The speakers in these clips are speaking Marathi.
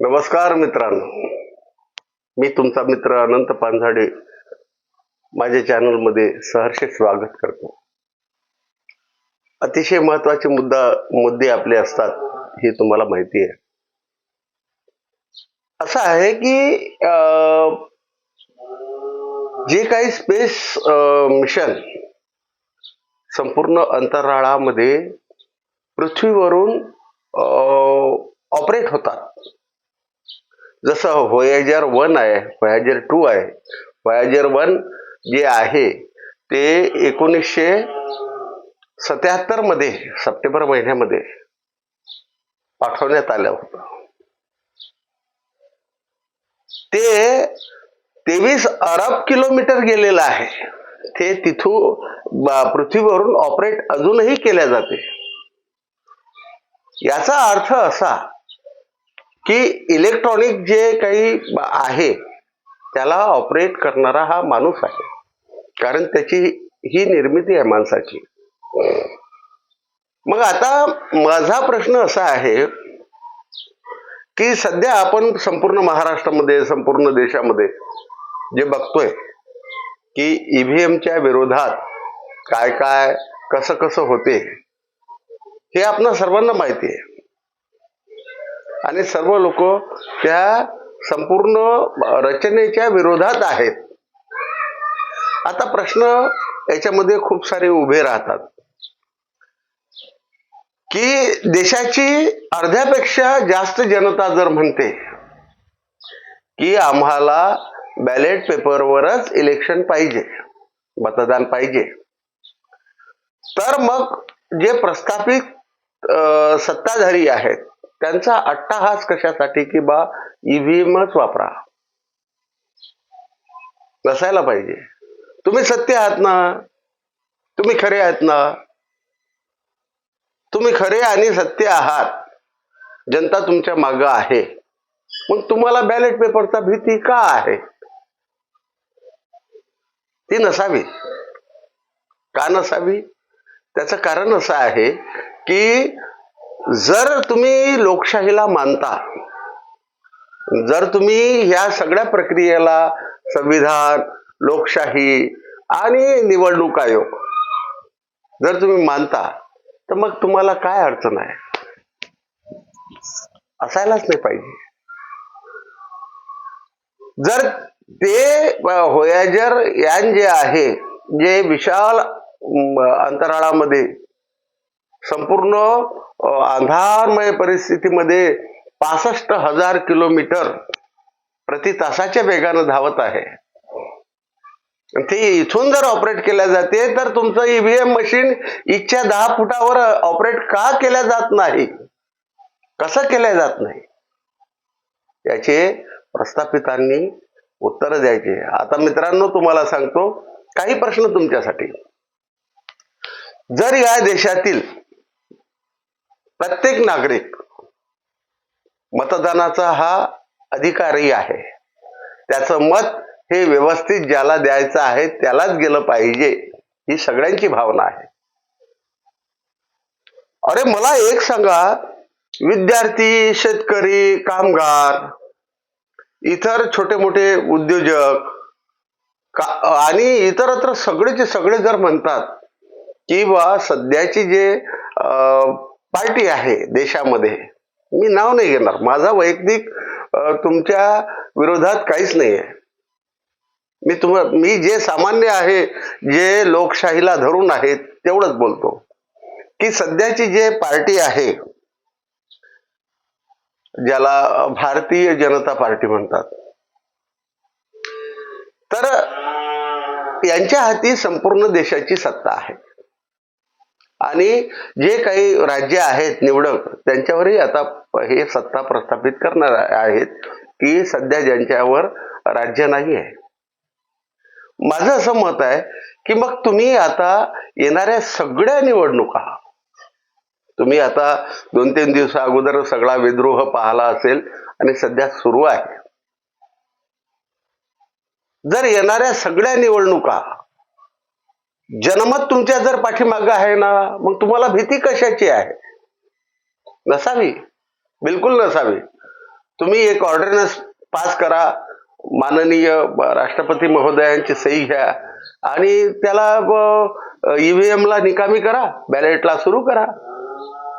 नमस्कार मित्रांनो. मी तुमचा मित्र अनंत पानझाडे. माझ्या चॅनलमध्ये सहर्ष स्वागत करतो. अतिशय महत्त्वाचे मुद्दा मुद्दे आपले असतात हे तुम्हाला माहिती आहे. असं आहे की अं, जे काही स्पेस मिशन संपूर्ण अंतराळामध्ये पृथ्वीवरून ऑपरेट होतात. जसं व्हॉयाजर वन आहे व्हॉयाजर टू आहे. व्हॉयाजर वन जे आहे ते एकोणीसशे सत्याहत्तरमध्ये सप्टेंबर महिन्यामध्ये पाठवण्यात आलं होतं. ते तेवीस अरब किलोमीटर गेलेलं आहे. ते तिथून पृथ्वीवरून ऑपरेट अजूनही केल्या जाते. याचा अर्थ असा की इलेक्ट्रॉनिक जे काही आहे त्याला ऑपरेट करणारा हा माणूस आहे. कारण त्याची ही निर्मिती आहे माणसाची. मग आता माझा प्रश्न असा आहे की सध्या आपण संपूर्ण महाराष्ट्रामध्ये संपूर्ण देशामध्ये जे बघतोय की ईव्हीएमच्या विरोधात काय काय कसं कसं होते हे आपणा सर्वांना माहिती आहे. आणि सर्व लोक त्या संपूर्ण रचनेच्या विरोधात आहेत. आता प्रश्न याच्यामध्ये खूप सारे उभे राहतात. की देशाची अर्ध्यापेक्षा जास्त जनता जर म्हणते की आम्हाला बॅलेट पेपरवरच इलेक्शन पाहिजे मतदान पाहिजे तर मग जे प्रस्थापित सत्ताधारी आहेत त्यांचा अट्टाहास कशासाठी की बा ईव्हीएमच वापरा. नसायला पाहिजे. तुम्ही सत्य आहात ना? तुम्ही खरे आहात ना? तुम्ही खरे आणि सत्य आहात. जनता तुमच्या माग आहे. मग तुम्हाला बॅलेट पेपरचा भीती का आहे? ती नसावी. का नसावी? त्याचं कारण असं आहे की जर तुम्ही लोकशाहीला मानता जर तुम्ही या सगळ्या प्रक्रियेला संविधान लोकशाही आणि निवडणूक आयोग जर तुम्ही मानता तर मग तुम्हाला काय अडचण आहे? असायलाच नाही पाहिजे. जर ते होयाजर यान जे आहे जे विशाल अंतराळामध्ये संपूर्ण अंधारमय परिस्थितीमध्ये पासष्ट हजार किलोमीटर प्रति तासाच्या वेगानं धावत आहे. ते इथून जर ऑपरेट केल्या जाते तर तुमचं ईव्हीएम मशीन इथच्या दहा फुटावर ऑपरेट का केल्या जात नाही? कसं केल्या जात नाही? याचे प्रस्थापितांनी उत्तर द्यायचे. आता मित्रांनो तुम्हाला सांगतो काही प्रश्न तुमच्यासाठी. जर या देशातील प्रत्येक नागरिक मतदानाचा हा अधिकारही आहे. त्याचं मत हे व्यवस्थित ज्याला द्यायचं आहे त्यालाच गेलं पाहिजे ही सगळ्यांची भावना आहे. अरे मला एक सांगा विद्यार्थी शेतकरी कामगार इतर छोटे मोठे उद्योजक का आणि इतरत्र सगळेचे सगळे जर म्हणतात की बा सध्याची जे पार्टी आहे देशामध्ये. मी नाव नाही घेणार. माझा वैयक्तिक तुमच्या विरोधात काहीच नाही आहे मी तुम्हा मी जे सामान्य आहे जे लोकशाहीला धरून आहेत तेवढंच बोलतो. की सध्याची जे पार्टी आहे ज्याला भारतीय जनता पार्टी म्हणतात. तर यांच्या हाती संपूर्ण देशाची सत्ता आहे. आणि जे काही राज्य आहेत निवडक त्यांच्यावरही आता हे सत्ता प्रस्थापित करणार आहेत की सध्या ज्यांच्यावर राज्य नाही आहे. माझं असं मत आहे की मग तुम्ही आता येणाऱ्या सगळ्या निवडणुका तुम्ही आता दोन तीन दिवसा अगोदर सगळा विद्रोह पाहला असेल आणि सध्या सुरू आहे. जर येणाऱ्या सगळ्या निवडणुका जनमत तुमच्या जर पाठीमागं आहे ना मग तुम्हाला भीती कशाची आहे? नसावी. बिलकुल नसावी. तुम्ही एक ऑर्डिनन्स पास करा. माननीय राष्ट्रपती महोदयांची सही घ्या. आणि त्याला ईव्हीएमला निकामी करा. बॅलेटला सुरू करा.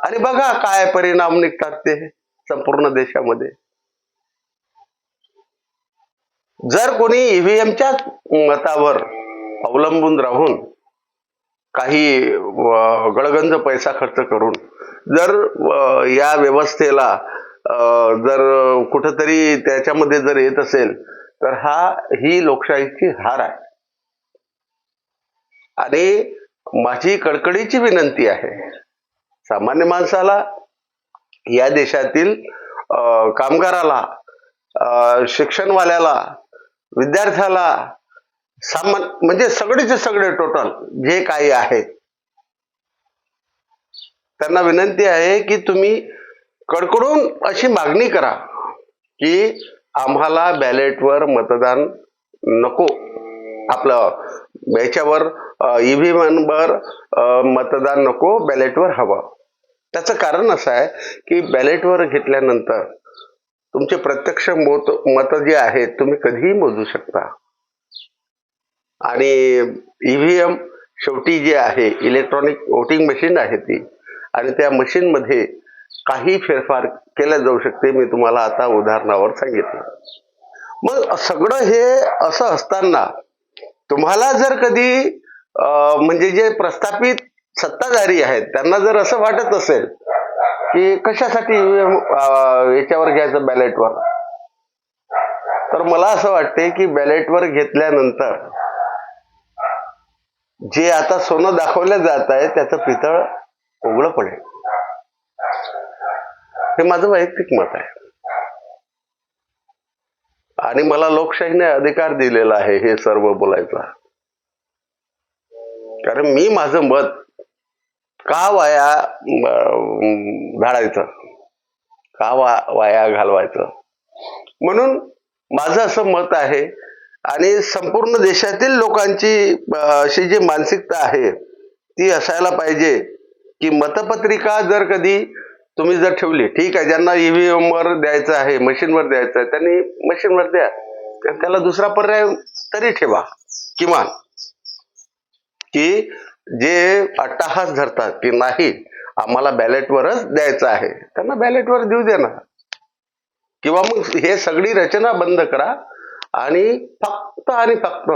आणि बघा काय परिणाम निघतात ते संपूर्ण देशामध्ये. जर कोणी ईव्हीएमच्याच मतावर अवलंबून राहून काही गळगंज पैसा खर्च करून जर या व्यवस्थेला जर कुठंतरी त्याच्यामध्ये जर येत असेल तर हा ही लोकशाहीची हार आहे. आणि माझी कडकडीची विनंती आहे सामान्य माणसाला या देशातील कामगाराला शिक्षणवाल्याला विद्यार्थ्याला सामान म्हणजे सगळेचे सगळे टोटल जे काही आहेत त्यांना विनंती आहे की तुम्ही कडकडून अशी मागणी करा की आम्हाला बॅलेटवर मतदान नको. आपलं याच्यावर ईव्हीएमवर मतदान नको बॅलेटवर हवं. त्याचं कारण असं आहे की बॅलेटवर घेतल्यानंतर तुमचे प्रत्यक्ष मत मत जे आहेत तुम्ही कधीही मोजू शकता. आणि ईव्हीएम शेवटी जे आहे इलेक्ट्रॉनिक वोटिंग मशीन आहे ती आणि त्या मशीन मध्ये काही फेरफार केल्या जाऊ शकते मी तुम्हाला आता उदाहरणावर सांगितलं. मग सगळं हे असं असताना तुम्हाला जर कधी म्हणजे जे प्रस्थापित सत्ताधारी आहेत त्यांना जर असं वाटत असेल की कशासाठी EVM, याच्यावर घ्यायचं बॅलेटवर तर मला असं वाटते की बॅलेटवर घेतल्यानंतर जे आता सोनं दाखवलं जात आहे त्याचं पितळ उघडं पडेल. हे माझं वैयक्तिक मत आहे. आणि मला लोकशाहीने अधिकार दिलेला आहे हे सर्व बोलायचा कारण मी माझं मत का वाया अं, घालायचं का वा वाया घालवायचं? म्हणून माझं असं मत आहे आणि संपूर्ण देशातील लोकांची अशी जी मानसिकता आहे ती असायला पाहिजे. की मतपत्रिका जर कधी तुम्ही जर ठेवली ठीक आहे ज्यांना ईव्हीएम वर द्यायचं आहे मशीनवर द्यायचं आहे त्यांनी मशीनवर द्या. तर त्याला दुसरा पर्याय तरी ठेवा. किमान. की जे अट्टाहास धरतात की नाही आम्हाला बॅलेटवरच द्यायचं आहे त्यांना बॅलेटवर देऊ दे ना. किंवा मग हे सगळी रचना बंद करा आणि फक्त आणि फक्त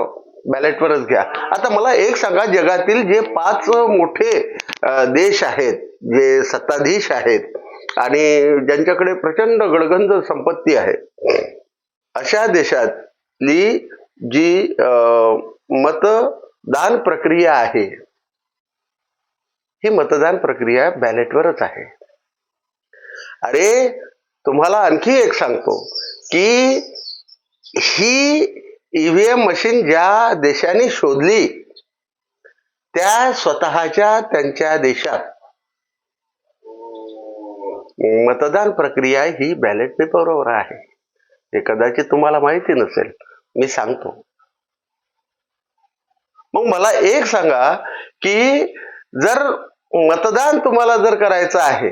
बॅलेटवरच घ्या. आता मला एक सांगा जगातील जे पाच मोठे देश आहेत जे सत्ताधीश आहेत आणि ज्यांच्याकडे प्रचंड गडगंज संपत्ती आहे अशा देशातली जी अं, मतदान प्रक्रिया आहे ही मतदान प्रक्रिया बॅलेटवरच आहे. अरे तुम्हाला आणखी एक सांगतो की ही ईव्हीएम मशीन ज्या देशाने शोधली त्या स्वतःच्या त्यांच्या देशात. मतदान प्रक्रिया ही बॅलेट पेपरवर आहे. हे कदाचित तुम्हाला माहिती नसेल मी सांगतो. मग मला एक सांगा की जर मतदान तुम्हाला जर करायचं आहे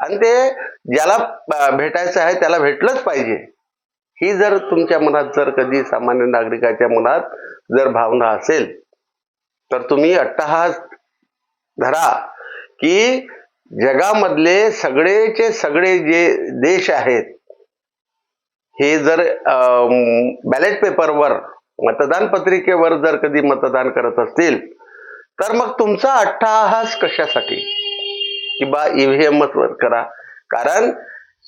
आणि ते ज्याला भेटायचं आहे त्याला भेटलंच पाहिजे ही जर तुमच्या मनात जर कधी सामान्य नागरिकाच्या मनात जर भावना असेल तर तुम्ही अट्टहास धरा की जगामधले सगळेचे सगळे जे देश आहेत हे जर बॅलेट पेपरवर मतदान पत्रिकेवर जर कधी मतदान करत असतील तर मग तुमचा अट्टहास कशासाठी? की बा ईव्हीएमच वर करा. कारण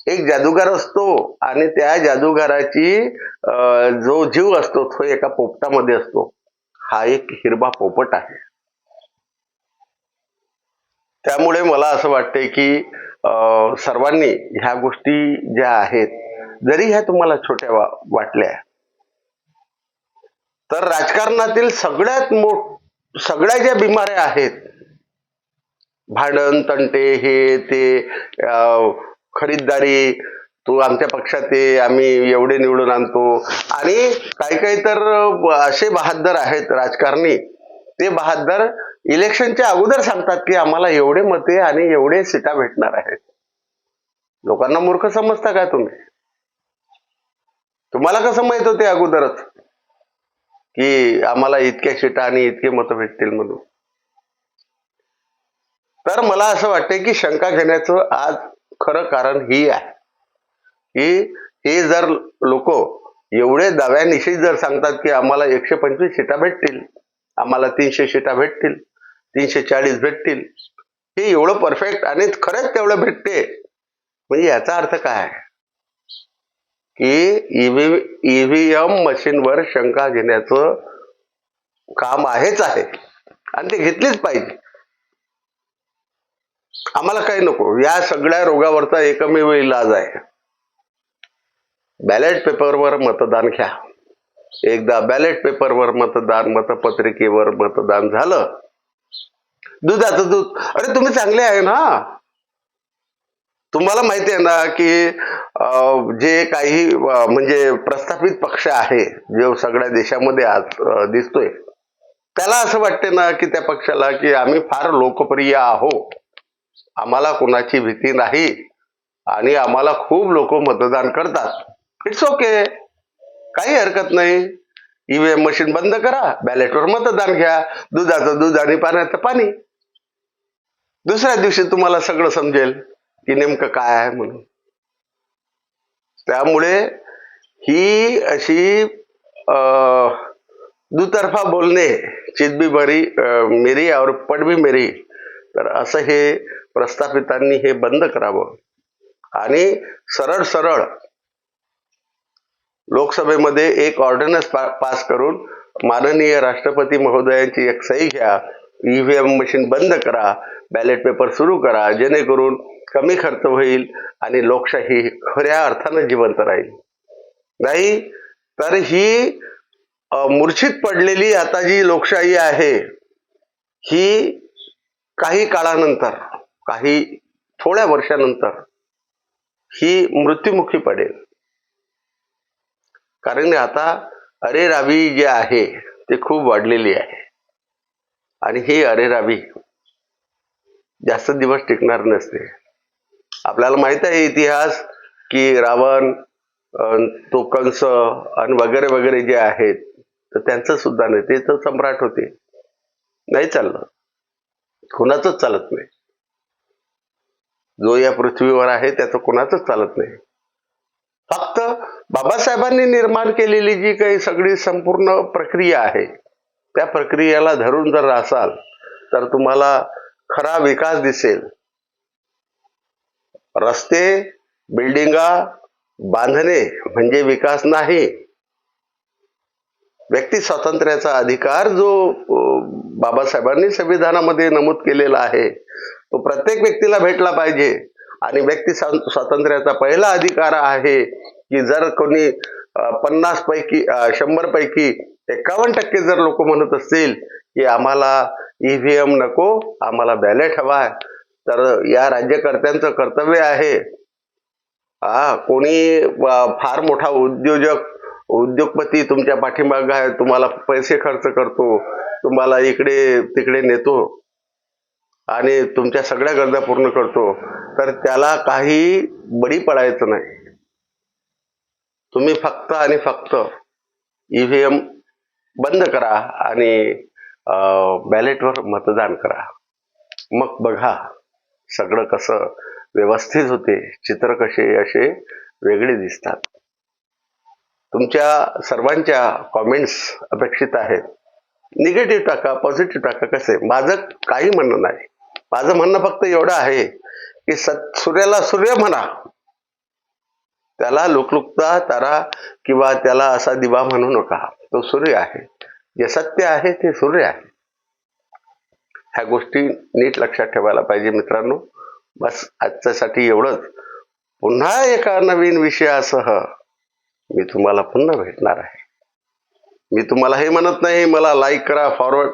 एक जादूगार असतो आणि त्या जादूगाराची जो जीव असतो तो एका पोपटामध्ये असतो. हा एक हिरवा पोपट आहे. त्यामुळे मला असं वाटतंय की अं, सर्वांनी ह्या गोष्टी ज्या आहेत जरी ह्या तुम्हाला छोट्या वा- वाटल्या तर राजकारणातील सगळ्यात मोठ सगळ्या ज्या बिमाऱ्या आहेत भांडण तंटे हे ते अं, खरीददारी तू आमच्या पक्षात ये आम्ही एवढे निवडून आणतो. आणि काही काही तर असे बहादर आहेत राजकारणी. ते बहादर इलेक्शनच्या अगोदर सांगतात की आम्हाला एवढे मते आणि एवढे सीटा भेटणार आहेत. लोकांना मूर्ख समजता काय तुम्ही? तुम्हाला कसं माहीत होते अगोदरच की आम्हाला इतक्या सीटा आणि इतके मतं भेटतील म्हणून? तर मला असं वाटतंय की शंका घेण्याचं आज खरं कारण ही आहे. की हे जर लोक एवढे दाव्यानिशी जर सांगतात की आम्हाला एकशे पंचवीस सीटा भेटतील आम्हाला तीनशे सीटा भेटतील तीनशे चाळीस भेटतील हे एवढं परफेक्ट आणि खरंच तेवढं भेटते. म्हणजे याचा अर्थ काय की ईव्हीएम मशीनवर शंका घेण्याचं काम आहेच आहे. आणि ते घेतलीच पाहिजे. आम्हाला काही नको. या सगळ्या रोगावरचा एकमेव इलाज आहे. बॅलेट पेपरवर मतदान घ्या. एकदा बॅलेट पेपरवर मतदान मतपत्रिकेवर मतदान झालं. दुधाचं दूध. अरे तुम्ही चांगले आहे ना? तुम्हाला माहिती आहे ना की जे काही म्हणजे प्रस्थापित पक्ष आहे जो सगळ्या देशामध्ये आज दिसतोय त्याला असं वाटते ना की त्या पक्षाला की आम्ही फार लोकप्रिय आहोत. आम्हाला कोणाची भीती नाही आणि आम्हाला खूप लोक मतदान करतात. इट्स ओके काही हरकत नाही. ईव्हीएम मशीन बंद करा. बॅलेटवर मतदान घ्या. दुधाचं दूध आणि पाण्याचं पाणी. दुसऱ्या दिवशी तुम्हाला सगळं समजेल की नेमकं काय आहे म्हणून. त्यामुळे ही अशी अं, दुतर्फा बोलणे चित भी बरी मेरी और पड भी मेरी. तर असं हे प्रस्थापितांनी हे बंद करावं. आणि सरळ सरळ लोकसभेमध्ये एक ऑर्डिनन्स पास करून माननीय राष्ट्रपती महोदयांची एक सही घ्या ईव्हीएम मशीन बंद करा बॅलेट पेपर सुरू करा जेणेकरून कमी खर्च होईल आणि लोकशाही खऱ्या अर्थानं जिवंत राहील. नाही तर ही मूर्छित पडलेली आता जी लोकशाही आहे ही काही काळानंतर काही थोड्या वर्षानंतर ही मृत्युमुखी पडेल. कारण आता अरे रावी जे आहे ते खूप वाढलेली आहे. आणि ही अरे रावी जास्त दिवस टिकणार नसते. आपल्याला माहीत आहे इतिहास की रावण अन तो कंस आणि वगैरे वगैरे जे आहेत तर त्यांचं सुद्धा नाही. ते तर सम्राट होते. नाही चाललं. कुणाचंच चालत नाही. जो या पृथ्वीवर आहे त्याचं कोणाच चालत नाही. फक्त बाबासाहेबांनी निर्माण केलेली जी काही सगळी संपूर्ण प्रक्रिया आहे त्या प्रक्रियेला धरून जर असाल तर तुम्हाला खरा विकास दिसेल. रस्ते बिल्डिंगा बांधणे म्हणजे विकास नाही. व्यक्ती स्वातंत्र्याचा अधिकार जो बाबासाहेबांनी संविधानामध्ये नमूद केलेला आहे तो प्रत्येक व्यक्तीला भेटला पाहिजे. आणि व्यक्ती स्वातंत्र्याचा पहिला अधिकार आहे की जर कोणी पन्नास पैकी शंभर पैकी एकावन्न टक्के जर लोक म्हणत असतील की आम्हाला ईव्हीएम नको आम्हाला बॅलेट आहे तर या राज्यकर्त्यांचं कर्तव्य आहे. हा कोणी फार मोठा उद्योजक उद्योगपती तुमच्या पाठीमाग आहे तुम्हाला पैसे खर्च करतो तुम्हाला इकडे तिकडे नेतो आणि तुमच्या सगळ्या गरजा पूर्ण करतो तर त्याला काही बळी पडायचं नाही. तुम्ही फक्त आणि फक्त ईव्हीएम बंद करा आणि बॅलेटवर मतदान करा. मग बघा सगळं कसं व्यवस्थित होते चित्र कसे असे वेगळे दिसतात. तुमच्या सर्वांच्या कॉमेंट्स अपेक्षित आहेत. निगेटिव्ह टाका पॉझिटिव्ह टाका कसे? माझं काही म्हणणं नाही. माझं म्हणणं फक्त एवढं आहे की सत सूर्याला सूर्य म्हणा. त्याला लुकलुकता तारा किंवा त्याला असा दिवा म्हणू नका. तो सूर्य आहे. जे सत्य आहे ते सूर्य आहे. ह्या गोष्टी नीट लक्षात ठेवायला पाहिजे मित्रांनो. बस आजच्यासाठी एवढंच. पुन्हा एका नवीन विषयासह मी तुम्हाला पुन्हा भेटणार आहे. मी तुम्हाला हे म्हणत नाही मला लाईक करा फॉरवर्ड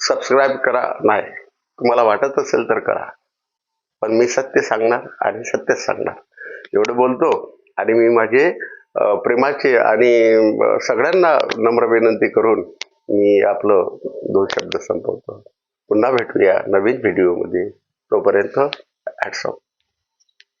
सबस्क्राईब करा नाही. तुम्हाला वाटत असेल तर करा. पण मी सत्य सांगणार आणि सत्यच सांगणार. एवढं बोलतो आणि मी माझे प्रेमाचे आणि सगळ्यांना नम्र विनंती करून मी आपलं दोन शब्द संपवतो. पुन्हा भेटूया नवीन व्हिडिओमध्ये तोपर्यंत ॲट्सॉप